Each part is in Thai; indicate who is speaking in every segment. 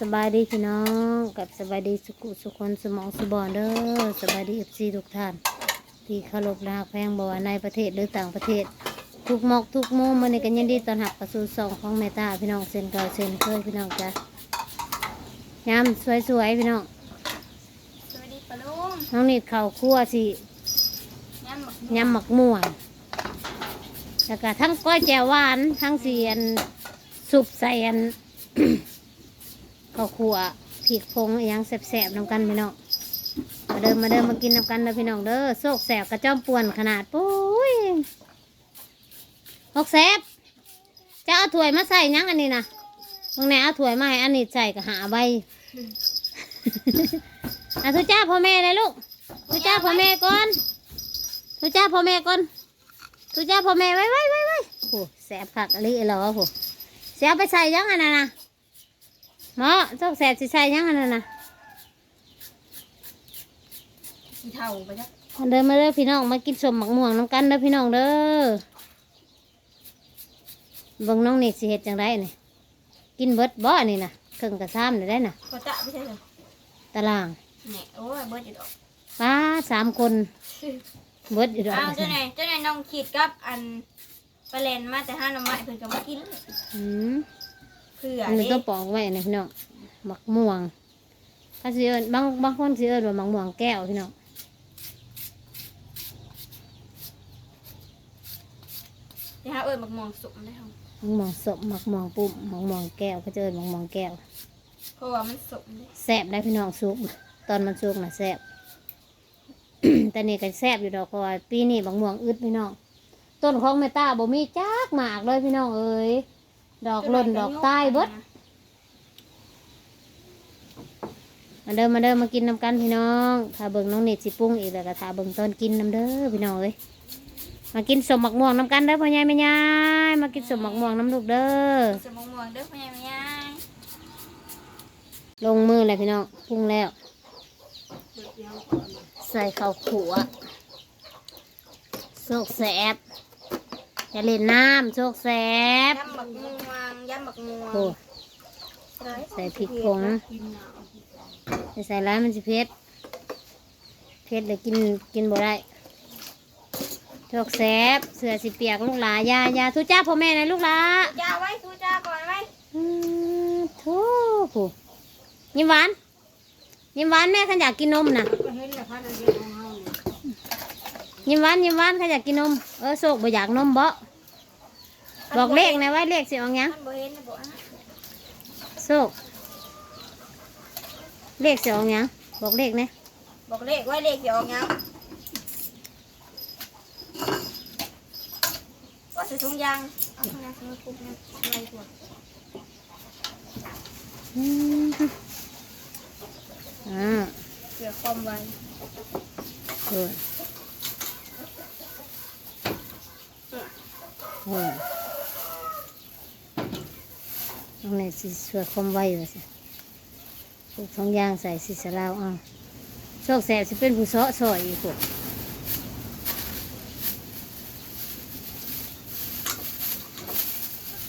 Speaker 1: สบายดีพี่น้องกับสบายดีสุขุสุขคนสมองสุบอนเด้อสบายดีเอฟซีทุกท่านที่เคารพรักแพงบ่ว่าในประเทศหรือต่างประเทศ ทุกหมอกทุกมุมมันนี่กันยินดีตอนหับประสูสองของเมตาพี่น้องเส้นเก่าเส้นเคยพี่น้องจ้ะยามสวยๆพี่น้อง
Speaker 2: สวัสดีปะลุง
Speaker 1: น้องนิดเข่าวคั่วสิ
Speaker 2: ยำหมัก
Speaker 1: ยำหมักม่วงแล้วก็ทั้งก้อยแจ่วหวานทั้งเสียนสุปใส่อัน ข้าวคั่วพริกพงอยังแสบๆน้ำกันพี่น้องมาเดินมาเดินมากินน้ำกันเด้อพี่น้องเด้อโซกแสบกระจ้อมป่วนขนาดปุ้ยหกแสบจะเอาถ้วยมาใส่ยังอันนี้นะตรงไหนเอาถ้วยมาให้อันนี้ใส่ก็หาใบอะทุจ้าพ่อแม่เลยลูกทุจ้าพ่อแม่ก่อนทุจ้าพ่อแม่ก่อนทุจ้าพ่อแม่ไว้ไว้ไว้ไว้โอ้แสบผักอะไรหรอโหเสียไปใส่ยังอันนั้นนะ หมอโซกแสบสิใส่หยังอันนั้นนะ
Speaker 2: สีเทาไปจ้ะ
Speaker 1: มาเดินมาเด้อพี่น้องมากินสมหมักม่วงน้ำกันเด้อพี่น้องเด้อเบิ่งน้องนี่สิเฮ็ดจังไดนี่กินเบิดบ่นี่นะเครื่องกระซ้ำนี่ได้น่ะ
Speaker 2: ก็จะไม่ใช่เหรอ
Speaker 1: ตาราง
Speaker 2: เนี่ยโอ้ยเบิร์ดอยู่ดอก
Speaker 1: ป้าสามคนเบิดอยู่ดอก
Speaker 2: อ้าวเจ้าไหนเจ้าไหนน้องขีดกับอันปลาเลนมาแต่ห้าหน้ำไม้เพิ่นก็มากิน
Speaker 1: อืม
Speaker 2: เผื่อ
Speaker 1: อันนี้
Speaker 2: เด้
Speaker 1: ก็ปอกไว้นะพี่น้องหมักม่วงถ้าสิเอิ้นบางบางคนสิเอิ้นว่าหมักม่วงแก้วพี่น้อง
Speaker 2: เดี๋ยวหาเอ้ยหมักม่วงสุกได้ทง
Speaker 1: หมักม่วงสมหมักม่วงปุ่มหมักม่วงแก้วเขาจะเอิ้นหมักม่วงแก้ว
Speaker 2: เพราะว่ามันสุกเด้
Speaker 1: แซ่บได้พี่น้องสุกตอนมันสุกนะแซ่บ แต่นี่ก็แซ่บอยู่ดอกเพราะว่าปีนี้บางม่วงอึดพี่น้อง ต้นของเมตาบ่มีจักหมากเลยพี่น้องเอ้ย ดอกหล่นดอกใต้เบิดมาเดิมมาเดิมมากินน้ำกันพี่น้องถ้าเบิ่งน้องเน็ตสิปรุงอีกแล้วก็ถ้าเบิ่งตอนกินน้ำเด้อพี่น้องเอ้ยมากินสมหมักม่วงน้ำกันเด้อพ่อใหญ่แม่ยายมากินสมหมักม่วงน้ำลูกเด้อ
Speaker 2: สมม่วงเด้อพ่อใหญ่แม่ยาย
Speaker 1: ลงมือเลยพี่น้องปรุงแล้ว ใส่ข้าวขัวโชกแสบ อย่าเล่นน้ำโชกแสบ
Speaker 2: ยำหมักม่วงยำหมักม่วง
Speaker 1: โอ้ใส่พริกผงอย่าใส่ร้ายมันจะเผ็ดเผ็ดเลยกินกินบ่ได้โชกแสบเสือสิเปียกลูกหลายายาทุจ้าพ่อแม่นะลูกหลา
Speaker 2: จ้าไว้ทูจ้าก่อนไว้
Speaker 1: อืมทุผู้ยิ้มหวานยิ้มหวานแม่ขันอยากกินนมนะ ยิ้มหวานยิ้มหวานเขาอยากกินนม เออโศกบ่อยากนมบ่บอกเลขนะไว้เลขสิเอาหยัง
Speaker 2: มันบ่เห็นนะบ่อะ
Speaker 1: โศกเลขสิเอาหยังบอกเลขนะ
Speaker 2: บอกเลขไว้เลขเดี๋ยวเอายังว่าใส่ถุงยางเอาถุงยางใส่ถุงปุ๊บเนี่ยอะไรตัว
Speaker 1: อืมอ่า
Speaker 2: เผื่อความไว
Speaker 1: เออ เออตรงไหนสิสวยคมไว้ว่าสิลูกทองยางใส่สิสลาวเอาโชคแสบสิเป็นผู้เสาะซอยอีกพวก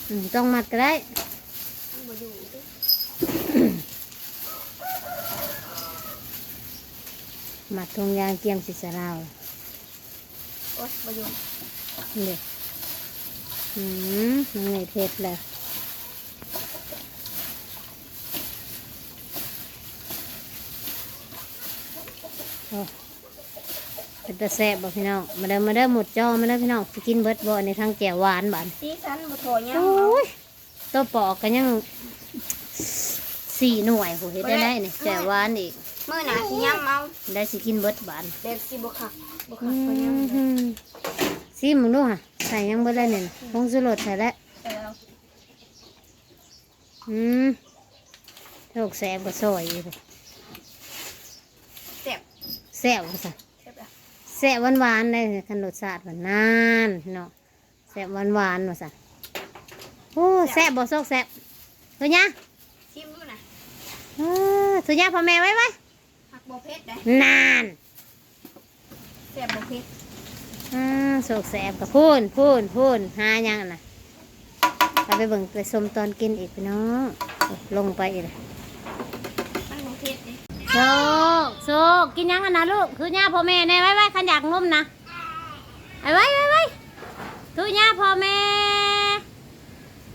Speaker 1: อืมต้องมัดก็ได้
Speaker 2: มันบ่อยู่เด้อ
Speaker 1: มัดทงยางเกียมสิสลาว
Speaker 2: โอ๊ยบ่อยู่
Speaker 1: นี่ อืมมันไม่เผ็ดเลยโอ้เป็นตะแซ่บบ่พี่น้อง มาเด้อมาเด้อหมดจอมาเด้อพี่น้องสิกินเบิดบ่ในทางแจ่วหวานบาน
Speaker 2: สีสันบ่โถยัง
Speaker 1: โอ้ยตัวปอกกันยังสี่หน่วยโหเฮ็ดได้ได้นี่แจ่วหวานอีก
Speaker 2: มื้อหน้าสิยำเอา
Speaker 1: ได้สิกินเบิดบาน
Speaker 2: แบบสิบ่คักบ่
Speaker 1: อื
Speaker 2: คักพอยำเด้อ
Speaker 1: ม ซีมึงดูค่ะใส่ยังเบิดเลยเนี่ยผงสุรสใส่แล้ว
Speaker 2: แต่เรา
Speaker 1: อืมโรคแสบก็ซอยอยู่
Speaker 2: แซ่บ
Speaker 1: แสบก็สั่น
Speaker 2: แซ่บอะ
Speaker 1: แสบหวานหวานๆเลยคันรสชาติหวานนานเนาะแสบหวานหวานๆว่าสั่นโอ้แสบบ่โซกแสบตัวเนี้ย
Speaker 2: ชิมดูนะ
Speaker 1: เออตัวเนี้ยพ่อแม่ไว้ไว้
Speaker 2: ผักบ่เผ็ดได้
Speaker 1: นาน
Speaker 2: แซ่บบ่เผ็ด
Speaker 1: อ่าโศกแสบกับพูนพูนพูนหายังน่ะเราไปเบิ่งไปชมตอนกินอีกพี่น้องลงไปอีกเลย
Speaker 2: มันบ่เผ็ดดิ
Speaker 1: โซกโซกกินยังกันนะลูก คือย่าพ่อแม่แน่ไว้ไว้ขันอยากนมนะไอ้ไว้ไว้ไว้คือย่าพ่อแม่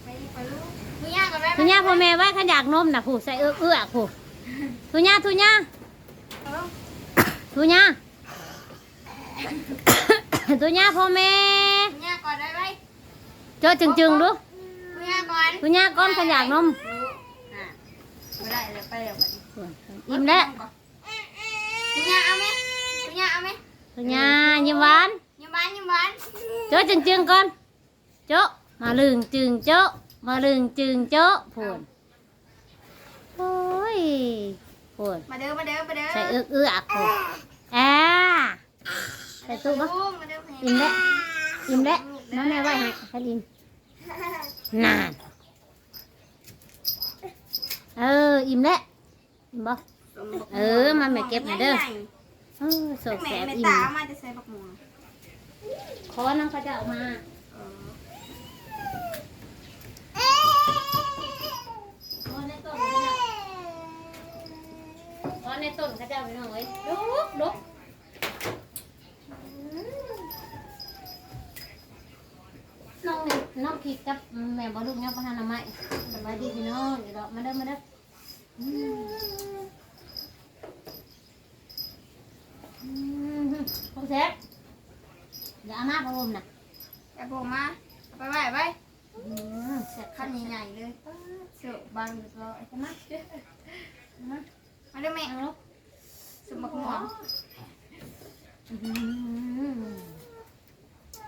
Speaker 2: ไปไปลูกทุย่างก่อนได้ไหม
Speaker 1: คือย่าพ่อแม่ไว้ขันอยากนมนะผู้ใส่เอื้อเอื้อผู้ทุย่าทุย่า
Speaker 2: เอาลูก
Speaker 1: ทุย่า ทุย่าพ่อแม่
Speaker 2: ทุย่างก่อนได้ไหม
Speaker 1: โจ้จึงจึงๆดู
Speaker 2: ทุย่างก่อน
Speaker 1: ทุย่าก้อนขันอยากนม
Speaker 2: อะบ่ได้เลยไปแล้วบัดนี้
Speaker 1: อิ่มแล้ว
Speaker 2: ทุย่างเอาไหมทุย่างเอาไหม
Speaker 1: ทุย่ายิ้มหวาน
Speaker 2: ยิ้มหวานยิ้มหวาน
Speaker 1: โจ้จึงจึงๆก่อนโจ้มาลึงจึงโจ้มาลึงจึงโจ้พูนโอ้ยพูน
Speaker 2: มาเด้อมาเด้อมาเด้อ
Speaker 1: ใส่เอื้อเอื้อพูนอ่า ใส่ตู้ปะ
Speaker 2: ลูกมาเด้อ
Speaker 1: อิ่มแล้วอิ่มแล้วน้องแม่ไหวให้ให้อิ่มนานเอออิ่มแล้วอิ่มบ่เออมาแม่เก็บหน่อยเด้อเออโศก
Speaker 2: แม่
Speaker 1: แสบ
Speaker 2: แม่
Speaker 1: อิ่ม
Speaker 2: ตามาจะใส่บักหมู
Speaker 1: ขอน้องเขาจะเอามาขอในต้นเขาจะขอในต้นเขาจะเอาไปหน่อยลุกลุก น้องนี่น้องคิดกับแม่บอลูกเนี่ยประธานามัยสบายดีพี่น้องเดี๋ยวเรามาเด้อมาเด้ออืมอืมพงเสร็จเดี๋ยวเอามาพระวมน่ะ
Speaker 2: แต่ผมมาไปไปไป
Speaker 1: อืมเสร็จ
Speaker 2: ขั้นใหญ่ๆเลยเสือบางเรียบร้อย
Speaker 1: เอามาเอามา
Speaker 2: มาเด้อแม่
Speaker 1: เอาลูก
Speaker 2: สุบักหมู
Speaker 1: อืม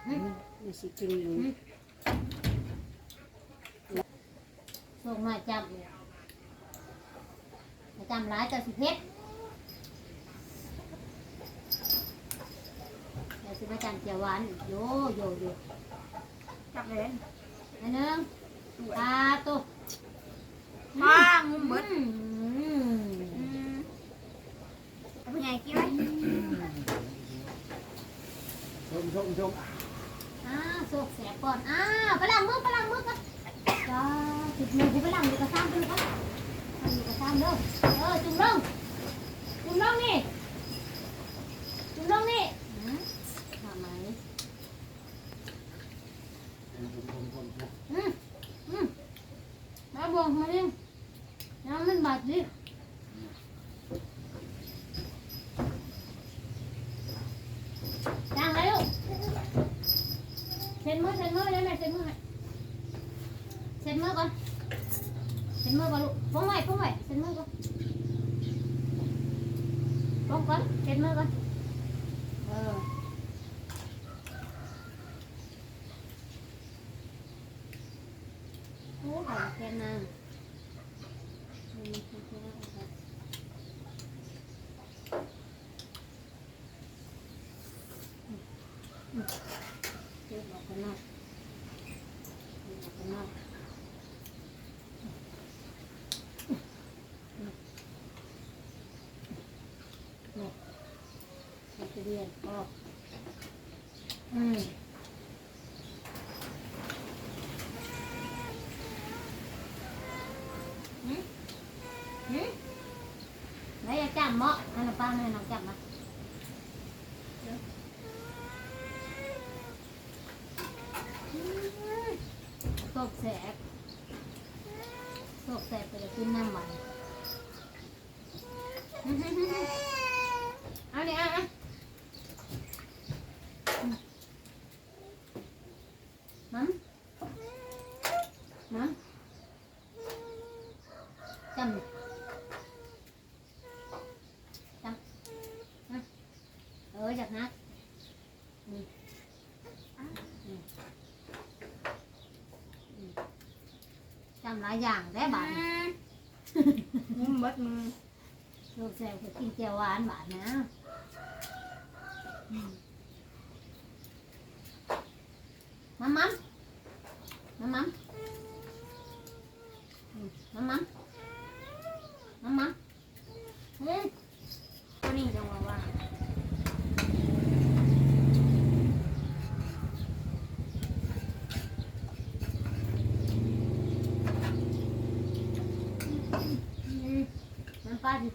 Speaker 1: อืม
Speaker 3: มีสิกินอยู่
Speaker 1: ส่งมาจำมาจำร้ายเจ้าสิเพชรเดี๋ยวสิมาจำเจียวหวานโยโยโย
Speaker 2: จับเลย
Speaker 1: อันหนึงตาตุ
Speaker 2: ว้างุ้มเบิด
Speaker 1: อืม
Speaker 2: อืมเอาผู้ใหญ่กินไหม
Speaker 3: ชมชมชม
Speaker 1: อ้าวโศกแสบก่อนอ้าวไปล้างมือไปล้างมือกันจ้า ติดมือกูไปหล้างอยู่กับซ้ำไปลูกไปอยู่กับซ้ำเด้อเออจุ่มลงจุ่มลงนี่จุ่มลงนี่ทำไม
Speaker 3: ชม
Speaker 1: อืมอืมมาบวงมาดิน้ำมันบาดดิจางเลยลูกเช็ดมือเช็ดมือเลยแม่เช็ดมือให้เช็ดมือก่อน เช็นมือก่อนลูกฟ้องไว้พ้องไว้เป็นมือก่อนฟ้องก่อนเป็นมือก่อนเออโอ้หอมแค่นั้นอืมโอเคแล้วโอเคเก็บออกข้างนอกเก็บออกข้างนอกนี่ใส่ทุเรียน ออก อืมหืมหืมไหนจะจำเหมาะให้น้องป้าให้น้องจำมาโศกแสบโศกแสบไปเลยกินน้ำมันเอาเนี่ยเอาเอามัมมัม จำจำนะเออจากนักอืมอืมอืม จำหลายอย่างได้บาท
Speaker 2: งุ้มเบิดมือ
Speaker 1: ลูกแซวก็กินเจียวหวานบาทนะ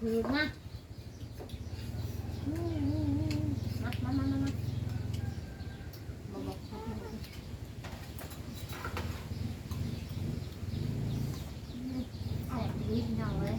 Speaker 1: ถือนะอืมอืมอืมมามามามามาบอกบอกบอกบอกอืมแสบดีพี่น้องเลย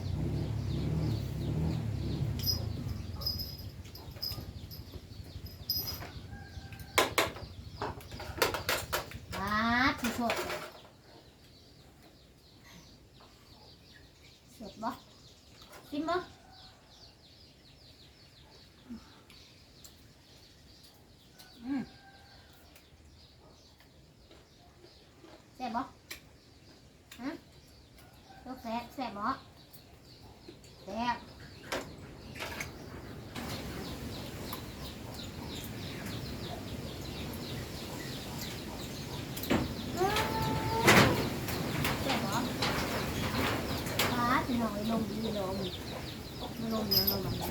Speaker 1: น้องไอ้ลมดีลมลมนะลมมันนะ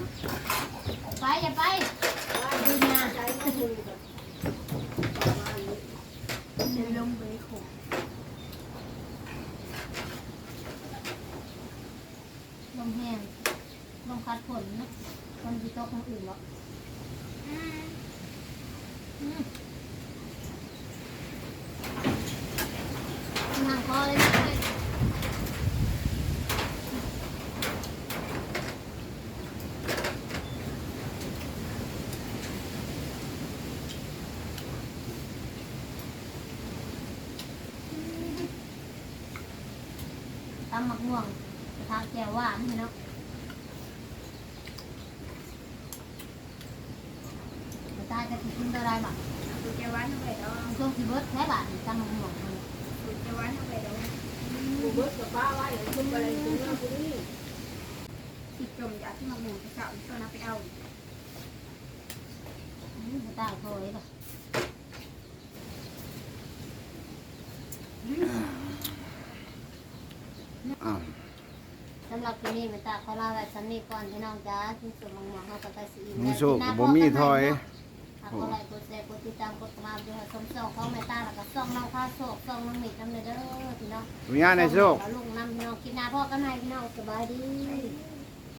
Speaker 1: ไปอย่าไปดูนะ
Speaker 3: ใจไม่ดีแบบประมาณนี้
Speaker 2: เดินลงไปขุม
Speaker 1: ลมแห้งลมพัดฝนนะคนที่ตกคนอื่นหรอก
Speaker 2: อืม
Speaker 1: อืมนั่งคอเลยนะเลยตำ หมักม่วงกระทะแก้วหวานพี่เนาะกระทะจะกินตัวอะไรบ้าง
Speaker 2: ดูจะวันเท่าไหร่ดอก
Speaker 1: ช่วงที่เบิร์ดแค่บาทตำหมักม่วงเนี่ย
Speaker 2: ดูจะวันเท่าไหร่ดอก
Speaker 3: กูเบิดกับป้าไว้เลยคุณไปเลยคุณว่าคุณนี่
Speaker 2: ติดจมอยากที่มาหมุนเสาอีกตัวนับไปเอา
Speaker 1: อืมบ่ตายพอเลยป่
Speaker 4: อ้าว
Speaker 1: สำหรับที่นี่มันตาขอลาไว้สำนีก่อนพี่น้องจ้าที่สุดมังมองเขาก็ไปสี
Speaker 4: มีโชคบ่มีถอย
Speaker 1: หากกดไลค์กดแชร์กดติดตามกดกระดิ่งด้วยสมส่องของแม่ตาแล้วก็ส่องน้องพาโศกส่องน้องหมิดน้ำเด้อพี่น้อง
Speaker 4: มีงานในโชค
Speaker 1: เอาลูกน้ำพี่น้องกินนาพ่อกันให้พี่น้องสบายดี